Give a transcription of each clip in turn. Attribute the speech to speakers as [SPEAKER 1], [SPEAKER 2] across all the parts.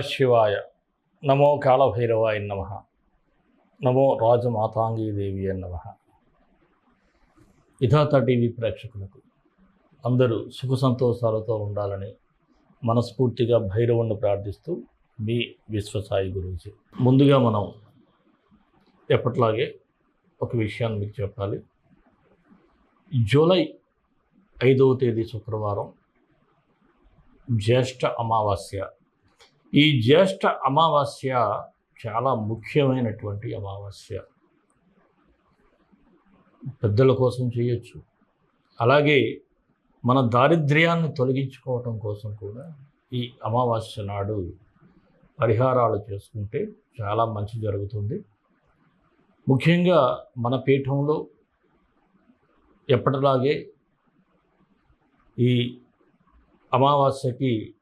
[SPEAKER 1] శివాయ. నమో కాళభైరవాయ నమ. నమో రాజమాతాంగీదేవి నమ. ఇథాత టీవీ ప్రేక్షకులకు అందరూ సుఖ సంతోషాలతో ఉండాలని మనస్ఫూర్తిగా భైరవుణ్ణి ప్రార్థిస్తూ మీ విశ్వసాయి గురించి ముందుగా మనం ఎప్పట్లాగే ఒక విషయాన్ని మీకు చెప్పాలి. జూలై ఐదవ తేదీ శుక్రవారం జ్యేష్ఠ అమావాస్య ఈ జ్యేష్ఠ అమావాస్య చాలా ముఖ్యమైనటువంటి అమావాస్య. పెద్దల కోసం చేయొచ్చు. అలాగే మన దారిద్ర్యాన్ని తొలగించుకోవటం కోసం కూడా ఈ అమావాస్య నాడు పరిహారాలు చేసుకుంటే చాలా మంచి జరుగుతుంది. ముఖ్యంగా మన పీఠంలో ఎప్పటిలాగే ఈ అమావాస్యకి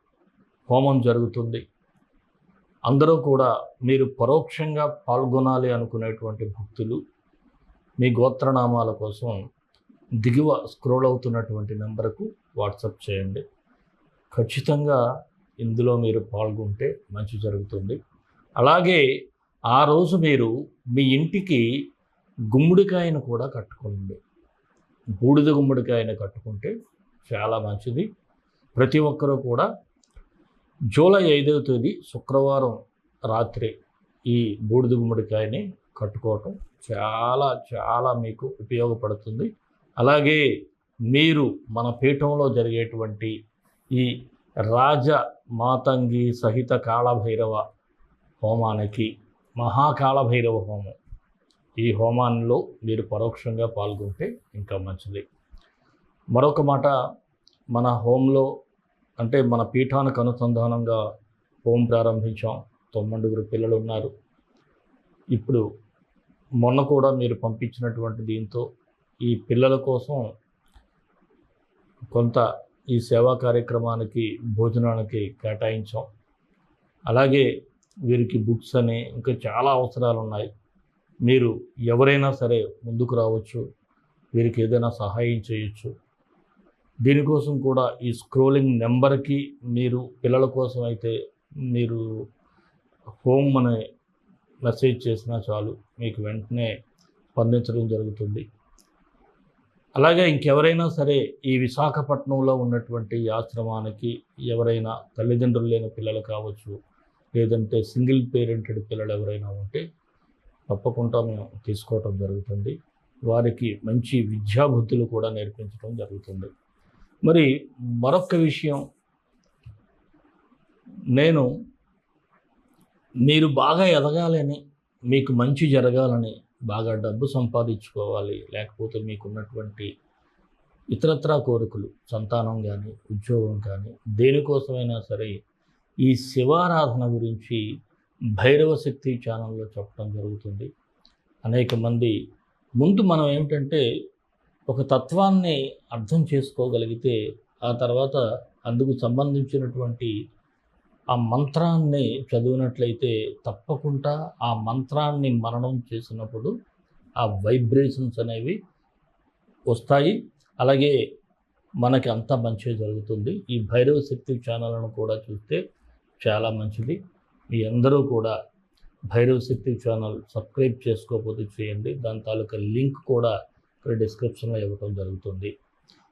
[SPEAKER 1] హోమం జరుగుతుంది. అందరూ కూడా మీరు పరోక్షంగా పాల్గొనాలి అనుకునేటువంటి భక్తులు మీ గోత్రనామాల కోసం దిగువ స్క్రోల్ అవుతున్నటువంటి నెంబర్కు వాట్సప్ చేయండి. ఖచ్చితంగా ఇందులో మీరు పాల్గొంటే మంచి జరుగుతుంది. అలాగే ఆ రోజు మీరు మీ ఇంటికి గుమ్మడికాయను కూడా కట్టుకోండి. బూడిద గుమ్మడికాయను కట్టుకుంటే చాలా మంచిది. ప్రతి ఒక్కరూ కూడా జూలై ఐదవ తేదీ శుక్రవారం రాత్రి ఈ బూడిద గుమ్మడికాయని కట్టుకోవటం చాలా చాలా మీకు ఉపయోగపడుతుంది. అలాగే మీరు మన పీఠంలో జరిగేటువంటి ఈ రాజ మాతంగి సహిత కాళభైరవ హోమానికి మహాకాళభైరవ హోమం. ఈ హోమాల్లో మీరు పరోక్షంగా పాల్గొంటే ఇంకా మంచిది. మరొక మాట మన హోంలో అంటే మన పీఠానికి అనుసంధానంగా హోం ప్రారంభించాం. తొమ్మిదిగురు పిల్లలు ఉన్నారు. ఇప్పుడు మొన్న కూడా మీరు పంపించినటువంటి దీంతో ఈ పిల్లల కోసం కొంత ఈ సేవా కార్యక్రమానికి భోజనానికి కేటాయించాం. అలాగే వీరికి బుక్స్ అని ఇంకా చాలా అవసరాలు ఉన్నాయి. మీరు ఎవరైనా సరే ముందుకు రావచ్చు. వీరికి ఏదైనా సహాయం చేయొచ్చు. దీనికోసం కూడా ఈ స్క్రోలింగ్ నెంబర్కి మీరు పిల్లల కోసం అయితే మీరు హోమ్ అనే మెసేజ్ చేసినా చాలు మీకు వెంటనే స్పందించడం జరుగుతుంది. అలాగే ఇంకెవరైనా సరే ఈ విశాఖపట్నంలో ఉన్నటువంటి ఆశ్రమానికి ఎవరైనా తల్లిదండ్రులు లేని పిల్లలు కావచ్చు లేదంటే సింగిల్ పేరెంటెడ్ పిల్లలు ఎవరైనా ఉంటే తప్పకుండా మేము తీసుకోవటం జరుగుతుంది. వారికి మంచి విద్యాబుద్ధులు కూడా నేర్పించడం జరుగుతుంది. మరి మరొక విషయం. నేను మీరు బాగా ఎదగాలని మీకు మంచి జరగాలని బాగా డబ్బు సంపాదించుకోవాలి లేకపోతే మీకున్నటువంటి ఇతరత్రా కోరికలు సంతానం కానీ ఉద్యోగం కానీ దేనికోసమైనా సరే ఈ శివారాధన గురించి భైరవ శక్తి ఛానల్లో చెప్పడం జరుగుతుంది. అనేక మంది ముందు మనం ఏమిటంటే ఒక తత్వాన్ని అర్థం చేసుకోగలిగితే ఆ తర్వాత అందుకు సంబంధించినటువంటి ఆ మంత్రాన్ని చదివినట్లయితే తప్పకుండా ఆ మంత్రాన్ని మరణం చేసినప్పుడు ఆ వైబ్రేషన్స్ అనేవి వస్తాయి. అలాగే మనకి అంతా మంచిగా జరుగుతుంది. ఈ భైరవ శక్తి ఛానల్ను కూడా చూస్తే చాలా మంచిది. మీ అందరూ కూడా భైరవ శక్తి ఛానల్ సబ్స్క్రైబ్ చేసుకోకపోతే చేయండి. దాని తాలూకా లింక్ కూడా ఇక్కడ డిస్క్రిప్షన్లో ఇవ్వటం జరుగుతుంది.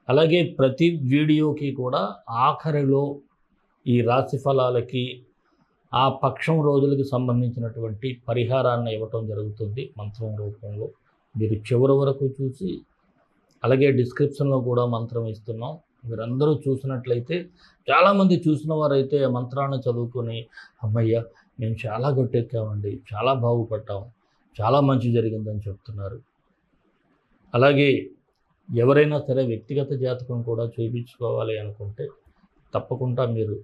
[SPEAKER 1] అలాగే ప్రతి వీడియోకి కూడా ఆఖరిలో ఈ రాశి ఫలాలకి ఆ పక్షం రోజులకి సంబంధించినటువంటి పరిహారాన్ని ఇవ్వటం జరుగుతుంది మంత్రం రూపంలో. మీరు చివరి వరకు చూసి అలాగే డిస్క్రిప్షన్లో కూడా మంత్రం ఇస్తున్నాం. మీరందరూ చూసినట్లయితే చాలామంది చూసిన వారైతే మంత్రాన్ని చదువుకొని అమ్మయ్య మేము చాలా గట్టెక్కామండి చాలా బాగుపడ్డాం చాలా మంచి జరిగిందని చెప్తున్నారు. అలాగే ఎవరైనా సరే వ్యక్తిగత జాతకం కూడా చూపించుకోవాలి అనుకుంటే తప్పకుండా మీరు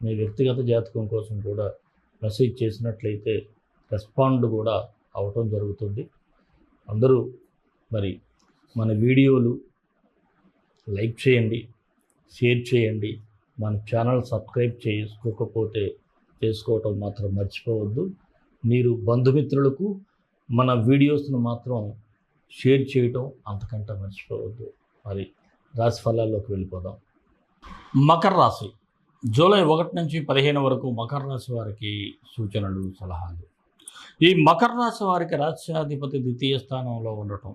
[SPEAKER 1] మీ వ్యక్తిగత జాతకం కోసం కూడా మెసేజ్ చేసినట్లయితే రెస్పాండ్ కూడా అవటం జరుగుతుంది. అందరూ మరి మన వీడియోలు లైక్ చేయండి షేర్ చేయండి. మన ఛానల్ సబ్స్క్రైబ్ చేసుకోకపోతే చేసుకోవటం మాత్రం మర్చిపోవద్దు. మీరు బంధుమిత్రులకు మన వీడియోస్ను మాత్రం షేర్ చేయటం అంతకంటే మర్చిపోవద్దు మరి రాశి ఫలాల్లోకి వెళ్ళిపోదాం. మకర రాశి. జూలై ఒకటి నుంచి పదిహేను వరకు మకర రాశి వారికి సూచనలు సలహాలు. ఈ మకర రాశి వారికి రాష్ట్రాధిపతి ద్వితీయ స్థానంలో ఉండటం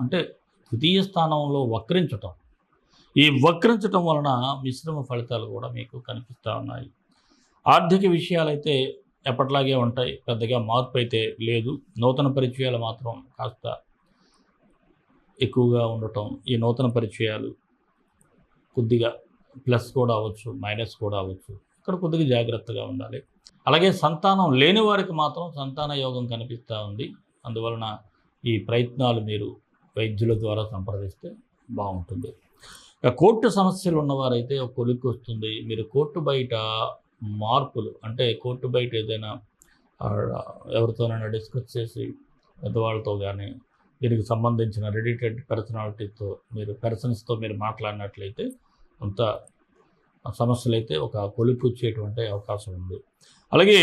[SPEAKER 1] అంటే ద్వితీయ స్థానంలో వక్రించటం. ఈ వక్రించటం వలన మిశ్రమ ఫలితాలు కూడా మీకు కనిపిస్తూ ఉన్నాయి. ఆర్థిక విషయాలైతే ఎప్పట్లాగే ఉంటాయి. పెద్దగా మార్పు అయితే లేదు. నూతన పరిచయాలు మాత్రం కాస్త ఎక్కువగా ఉండటం ఈ నూతన పరిచయాలు కొద్దిగా ప్లస్ కూడా అవ్వచ్చు మైనస్ కూడా అవ్వచ్చు. ఇక్కడ కొద్దిగా జాగ్రత్తగా ఉండాలి. అలాగే సంతానం లేని వారికి మాత్రం సంతాన యోగం కనిపిస్తూ ఉంది. అందువలన ఈ ప్రయత్నాలు మీరు వైద్యుల ద్వారా సంప్రదిస్తే బాగుంటుంది. కోర్టు సమస్యలు ఉన్నవారైతే ఒక కొలిక్కి వస్తుంది. మీరు కోర్టు బయట మార్పులు అంటే కోర్టు బయట ఏదైనా ఎవరితోనైనా డిస్కస్ చేసి పెద్దవాళ్ళతో కానీ దీనికి సంబంధించిన రెడిటెడ్ పర్సనాలిటీతో మీరు పర్సన్స్తో మీరు మాట్లాడినట్లయితే అంత సమస్యలైతే ఒక కొలిపు వచ్చేటువంటి అవకాశం ఉంది. అలాగే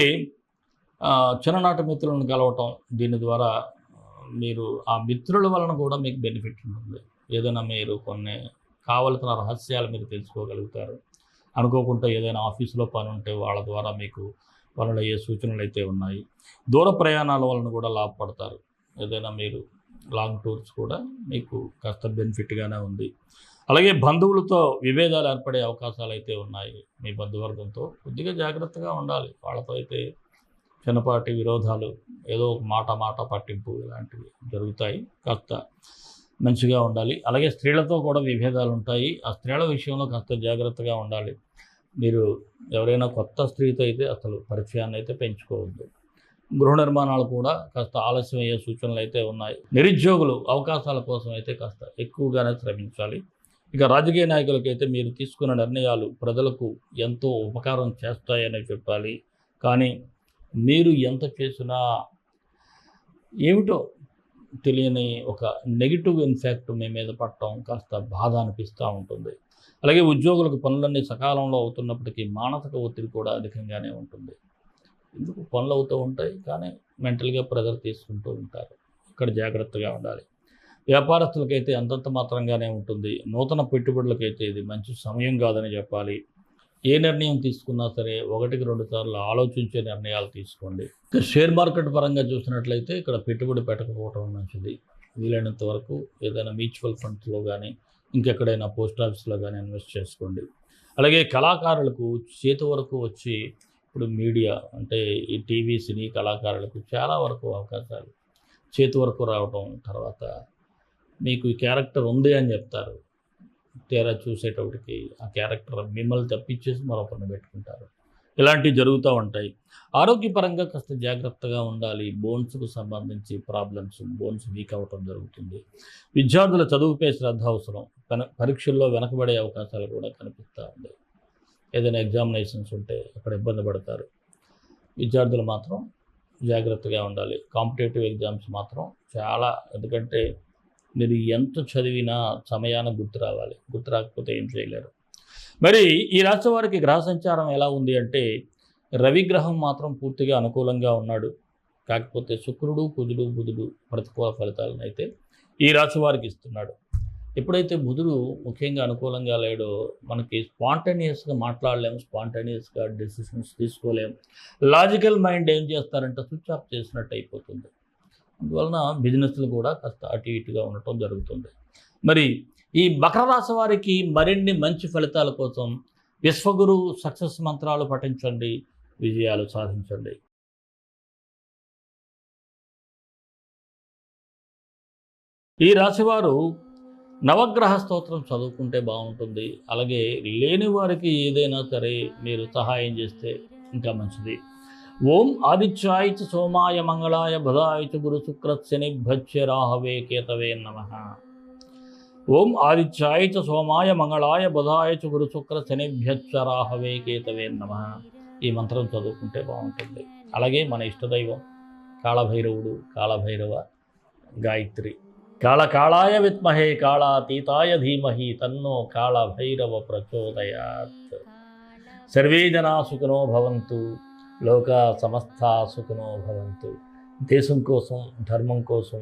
[SPEAKER 1] చిన్ననాటి మిత్రులను కలవటం దీని ద్వారా మీరు ఆ మిత్రుల వలన కూడా మీకు బెనిఫిట్ ఉంటుంది. ఏదైనా మీరు కొన్ని కావలసిన రహస్యాలు మీరు తెలుసుకోగలుగుతారు. అనుకోకుండా ఏదైనా ఆఫీసులో పని ఉంటే వాళ్ళ ద్వారా మీకు పనులు అయ్యే సూచనలు అయితే ఉన్నాయి. దూర ప్రయాణాల వలన కూడా లాభపడతారు. ఏదైనా మీరు లాంగ్ టూర్స్ కూడా మీకు కాస్త బెనిఫిట్గానే ఉంది. అలాగే బంధువులతో విభేదాలు ఏర్పడే అవకాశాలు అయితే ఉన్నాయి. మీ బంధువర్గంతో కొద్దిగా జాగ్రత్తగా ఉండాలి. వాళ్ళతో అయితే చిన్నపాటి విరోధాలు ఏదో ఒక మాట మాట పట్టింపు ఇలాంటివి జరుగుతాయి. కాస్త మంచిగా ఉండాలి. అలాగే స్త్రీలతో కూడా విభేదాలు ఉంటాయి. ఆ స్త్రీల విషయంలో కాస్త జాగ్రత్తగా ఉండాలి. మీరు ఎవరైనా కొత్త స్త్రీతో అయితే అసలు పరిచయాన్ని అయితే పెంచుకోవద్దు. గృహ నిర్మాణాలు కూడా కాస్త ఆలస్యం అయ్యే సూచనలు అయితే ఉన్నాయి. నిరుద్యోగులు అవకాశాల కోసం అయితే కాస్త ఎక్కువగానే శ్రమించాలి. ఇక రాజకీయ నాయకులకైతే మీరు తీసుకున్న నిర్ణయాలు ప్రజలకు ఎంతో ఉపకారం చేస్తాయని చెప్పాలి. కానీ మీరు ఎంత చేసినా ఏమిటో తెలియని ఒక నెగిటివ్ ఇన్ఫాక్ట్ మీ మీద పడటం కాస్త బాధ అనిపిస్తూ ఉంటుంది. అలాగే ఉద్యోగులకు పనులన్నీ సకాలంలో అవుతున్నప్పటికీ మానసిక ఒత్తిడి కూడా అధికంగానే ఉంటుంది. ఎందుకు పనులు అవుతూ ఉంటాయి? కానీ మెంటల్గా ప్రెజర్ తీసుకుంటూ ఉంటారు. ఇక్కడ జాగ్రత్తగా ఉండాలి. వ్యాపారస్తులకైతే అంతంత మాత్రంగానే ఉంటుంది. నూతన పెట్టుబడులకైతే ఇది మంచి సమయం కాదని చెప్పాలి. ఏ నిర్ణయం తీసుకున్నా సరే ఒకటికి రెండు సార్లు ఆలోచించే నిర్ణయాలు తీసుకోండి. షేర్ మార్కెట్ పరంగా చూసినట్లయితే ఇక్కడ పెట్టుబడి పెట్టకపోవడం మంచిది. వీలైనంత వరకు ఏదైనా మ్యూచువల్ ఫండ్స్లో కానీ ఇంకెక్కడైనా పోస్ట్ ఆఫీస్లో కానీ ఇన్వెస్ట్ చేసుకోండి. అలాగే కళాకారులకు చేతి వరకు వచ్చి ఇప్పుడు మీడియా అంటే ఈ టీవీ సినీ కళాకారులకు చాలా వరకు అవకాశాలు. చేతి వరకు రావటం తర్వాత మీకు ఈ క్యారెక్టర్ ఉంది అని చెప్తారు. తీరా చూసేటప్పటికి ఆ క్యారెక్టర్ మిమ్మల్ని తప్పించేసి మరొకరిని పెట్టుకుంటారు. ఇలాంటివి జరుగుతూ ఉంటాయి. ఆరోగ్యపరంగా కాస్త జాగ్రత్తగా ఉండాలి. బోన్స్కు సంబంధించి ప్రాబ్లమ్స్ బోన్స్ వీక్ అవ్వటం జరుగుతుంది. విద్యార్థుల చదువుపై శ్రద్ధ అవసరం. పరీక్షల్లో వెనకబడే అవకాశాలు కూడా కనిపిస్తూ ఉంటాయి ఏదైనా ఎగ్జామినేషన్స్ ఉంటే అక్కడ ఇబ్బంది పడతారు. విద్యార్థులు మాత్రం జాగ్రత్తగా ఉండాలి. కాంపిటేటివ్ ఎగ్జామ్స్ మాత్రం చాలా ఎందుకంటే మీరు ఎంత చదివినా సమయాన గుర్తు రావాలి. గుర్తు రాకపోతే ఏం చేయలేరు. మరి ఈ రాష్ట్ర వారికి గ్రహ సంచారం ఎలా ఉంది అంటే రవిగ్రహం మాత్రం పూర్తిగా అనుకూలంగా ఉన్నాడు. కాకపోతే శుక్రుడు కుజుడు బుధుడు ప్రతికూల ఫలితాలను అయితే ఈ రాశి వారికి ఇస్తున్నాడు. ఎప్పుడైతే బుధుడు ముఖ్యంగా అనుకూలంగా లేడో మనకి స్పాంటేనియస్గా మాట్లాడలేము స్పాంటేనియస్గా డెసిషన్స్ తీసుకోలేము. లాజికల్ మైండ్ ఏం చేస్తారంటే స్విచ్ ఆఫ్ చేసినట్టు అయిపోతుంది. అందువలన బిజినెస్లు కూడా కాస్త అటు ఇటుగా ఉండటం జరుగుతుంది. మరి ఈ మకర రాశి వారికి మరిన్ని మంచి ఫలితాల కోసం విశ్వగురు సక్సెస్ మంత్రాలు పఠించండి విజయాలు సాధించండి. ఈ రాశివారు నవగ్రహ స్తోత్రం చదువుకుంటే బాగుంటుంది. అలాగే లేని వారికి ఏదైనా సరే మీరు సహాయం చేస్తే ఇంకా మంచిది. ఓం ఆదిత్యాయ సోమాయ మంగళాయ బుధాయ గురు శుక్ర శని రాహవే కేతవే నమ. ఓం ఆదిత్యాయ చ సోమాయ మంగళాయ బుధాయ చ గురు శుక్ర శనిభ్యచ్చ కేతవే నమ. ఈ మంత్రం చదువుకుంటే బాగుంటుంది. అలాగే మన ఇష్టదైవం కాళభైరవుడు కాళభైరవ గాయత్రి. కాళకాళాయ విత్మహే కాళాతీతాయ ధీమహి తన్నో కాళభైరవ ప్రచోదయాత్. సర్వే జనా సుఖనో భవంతు లోక సమస్త సుఖనో భవంతు. దేశం కోసం ధర్మం కోసం